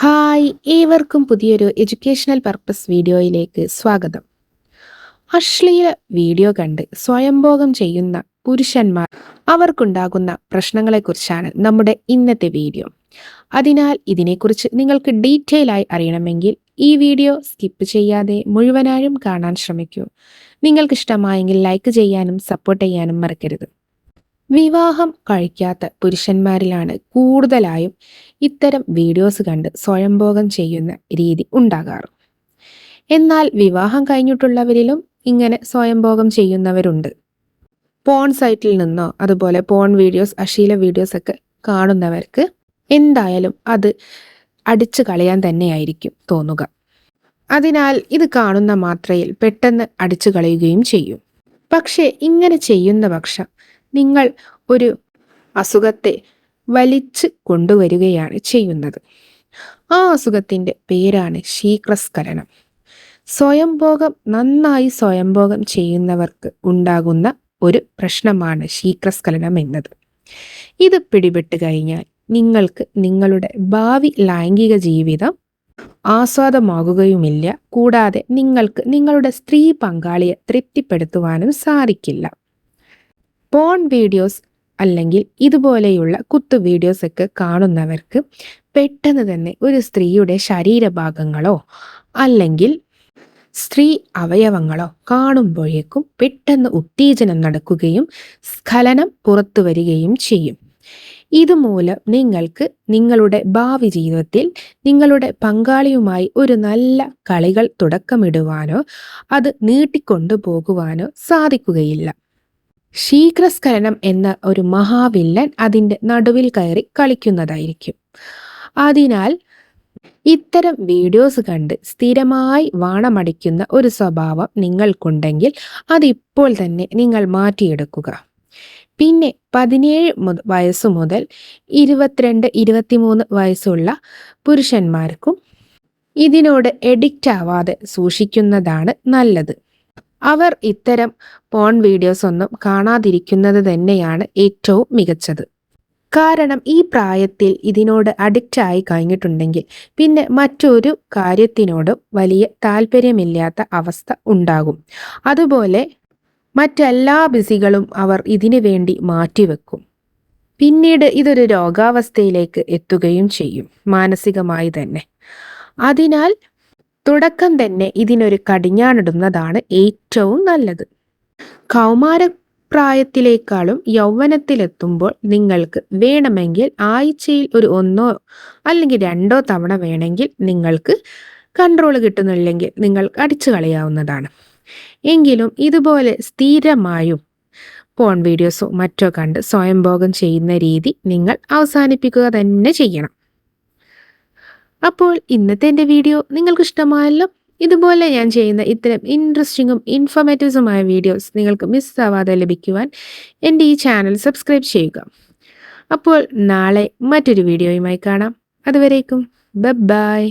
Hi ഏവർക്കും പുതിയൊരു educational purpose വീഡിയോയിലേക്ക് സ്വാഗതം. അശ്ലീല വീഡിയോ കണ്ട് സ്വയംഭോഗം ചെയ്യുന്ന പുരുഷന്മാർ അവർക്കുണ്ടാകുന്ന പ്രശ്നങ്ങളെക്കുറിച്ചാണ് നമ്മുടെ ഇന്നത്തെ വീഡിയോ. അതിനാൽ ഇതിനെക്കുറിച്ച് നിങ്ങൾക്ക് ഡീറ്റെയിൽ ആയി അറിയണമെങ്കിൽ ഈ വീഡിയോ സ്കിപ്പ് ചെയ്യാതെ മുഴുവനായും കാണാൻ ശ്രമിക്കൂ. നിങ്ങൾക്ക് ഇഷ്ടമായെങ്കിൽ ലൈക്ക് ചെയ്യാനും സപ്പോർട്ട് ചെയ്യാനും മറക്കരുത്. വിവാഹം കഴിക്കാത്ത പുരുഷന്മാരിലാണ് കൂടുതലായും ഇത്തരം വീഡിയോസ് കണ്ട് സ്വയംഭോഗം ചെയ്യുന്ന രീതി ഉണ്ടാകാറ്. എന്നാൽ വിവാഹം കഴിഞ്ഞിട്ടുള്ളവരിലും ഇങ്ങനെ സ്വയംഭോഗം ചെയ്യുന്നവരുണ്ട്. പോൺ സൈറ്റിൽ നിന്നോ അതുപോലെ പോൺ വീഡിയോസ് അശീല വീഡിയോസ് ഒക്കെ കാണുന്നവർക്ക് എന്തായാലും അത് അടിച്ചു കളയാൻ തന്നെയായിരിക്കും തോന്നുക. അതിനാൽ ഇത് കാണുന്ന മാത്രയിൽ പെട്ടെന്ന് അടിച്ചു കളയുകയും ചെയ്യും. പക്ഷേ ഇങ്ങനെ ചെയ്യുന്ന പക്ഷം നിങ്ങൾ ഒരു അസുഖത്തെ വലിച്ച് കൊണ്ടുവരികയാണ് ചെയ്യുന്നത്. ആ അസുഖത്തിന്റെ പേരാണ് ശീക്രസ്ഖലനം. സ്വയംഭോഗം നന്നായി സ്വയംഭോഗം ചെയ്യുന്നവർക്ക് ഉണ്ടാകുന്ന ഒരു പ്രശ്നമാണ് ശീക്രസ്ഖലനം എന്നത്. ഇത് പിടിപെട്ട് കഴിഞ്ഞാൽ നിങ്ങൾക്ക് നിങ്ങളുടെ ഭാവി ലൈംഗിക ജീവിതം ആസ്വാദമാകുകയുമില്ല. കൂടാതെ നിങ്ങൾക്ക് നിങ്ങളുടെ സ്ത്രീ പങ്കാളിയെ തൃപ്തിപ്പെടുത്തുവാനും സാധിക്കില്ല. പോൺ വീഡിയോസ് അല്ലെങ്കിൽ ഇതുപോലെയുള്ള കുത്തു വീഡിയോസ് ഒക്കെ കാണുന്നവർക്ക് പെട്ടെന്ന് തന്നെ ഒരു സ്ത്രീയുടെ ശരീരഭാഗങ്ങളോ അല്ലെങ്കിൽ സ്ത്രീ അവയവങ്ങളോ കാണുമ്പോഴേക്കും പെട്ടെന്ന് ഉത്തേജനം നടക്കുകയും സ്ഖലനം പുറത്തു വരികയും ചെയ്യും. ഇതുമൂലം നിങ്ങൾക്ക് നിങ്ങളുടെ ഭാവി ജീവിതത്തിൽ നിങ്ങളുടെ പങ്കാളിയുമായി ഒരു നല്ല കളികൾ തുടക്കമിടുവാനോ അത് നീട്ടിക്കൊണ്ടു പോകുവാനോ സാധിക്കുകയില്ല. ശീഘ്രസ്ഖലനം എന്ന ഒരു മഹാവില്ലൻ അതിന്റെ നടുവിൽ കയറി കളിക്കുന്നതായിരിക്കും. അതിനാൽ ഇത്തരം വീഡിയോസ് കണ്ട് സ്ഥിരമായി വാണമടിക്കുന്ന ഒരു സ്വഭാവം നിങ്ങൾക്കുണ്ടെങ്കിൽ അതിപ്പോൾ തന്നെ നിങ്ങൾ മാറ്റിയെടുക്കുക. പിന്നെ പതിനേഴ് വയസ്സു മുതൽ ഇരുപത്തിരണ്ട് ഇരുപത്തിമൂന്ന് വയസ്സുള്ള പുരുഷന്മാർക്കും ഇതിനോട് എഡിക്റ്റ് ആവാതെ സൂക്ഷിക്കുന്നതാണ് നല്ലത്. അവർ ഇത്തരം പോൺ വീഡിയോസ് ഒന്നും കാണാതിരിക്കുന്നത് തന്നെയാണ് ഏറ്റവും മികച്ചത്. കാരണം ഈ പ്രായത്തിൽ ഇതിനോട് അഡിക്റ്റ് ആയി കഴിഞ്ഞിട്ടുണ്ടെങ്കിൽ പിന്നെ മറ്റൊരു കാര്യത്തിനോടും വലിയ താല്പര്യമില്ലാത്ത അവസ്ഥ ഉണ്ടാകും. അതുപോലെ മറ്റെല്ലാ ബിസികളും അവർ ഇതിനു വേണ്ടി മാറ്റിവെക്കും. പിന്നീട് ഇതൊരു രോഗാവസ്ഥയിലേക്ക് എത്തുകയും ചെയ്യും മാനസികമായി തന്നെ. അതിനാൽ തുടക്കം തന്നെ ഇതിനൊരു കടിഞ്ഞാണിടുന്നതാണ് ഏറ്റവും നല്ലത്. കൗമാര പ്രായത്തിലേക്കാളും യൗവനത്തിലെത്തുമ്പോൾ നിങ്ങൾക്ക് വേണമെങ്കിൽ ആഴ്ചയിൽ ഒരു ഒന്നോ അല്ലെങ്കിൽ രണ്ടോ തവണ വേണമെങ്കിൽ നിങ്ങൾക്ക് കൺട്രോൾ കിട്ടുന്നില്ലെങ്കിൽ നിങ്ങൾ അടിച്ചു കളയാവുന്നതാണ്. എങ്കിലും ഇതുപോലെ സ്ഥിരമായും പോൺ വീഡിയോസോ മറ്റോ കണ്ട് സ്വയംഭോഗം ചെയ്യുന്ന രീതി നിങ്ങൾ അവസാനിപ്പിക്കുക തന്നെ ചെയ്യണം. അപ്പോൾ ഇന്നത്തെ എന്റെ വീഡിയോ നിങ്ങൾക്ക് ഇഷ്ടമായല്ലോ ഇതുപോലെ ഞാൻ ചെയ്യുന്ന ഇത്തരം ഇൻട്രസ്റ്റിങ്ങും ഇൻഫോർമേറ്റീവ്സുമായ വീഡിയോസ് നിങ്ങൾക്ക് മിസ്സാവാതെ ലഭിക്കുവാൻ എന്റെ ഈ ചാനൽ സബ്സ്ക്രൈബ് ചെയ്യുക. അപ്പോൾ നാളെ മറ്റൊരു വീഡിയോയുമായി കാണാം. അതുവരേക്കും ബൈ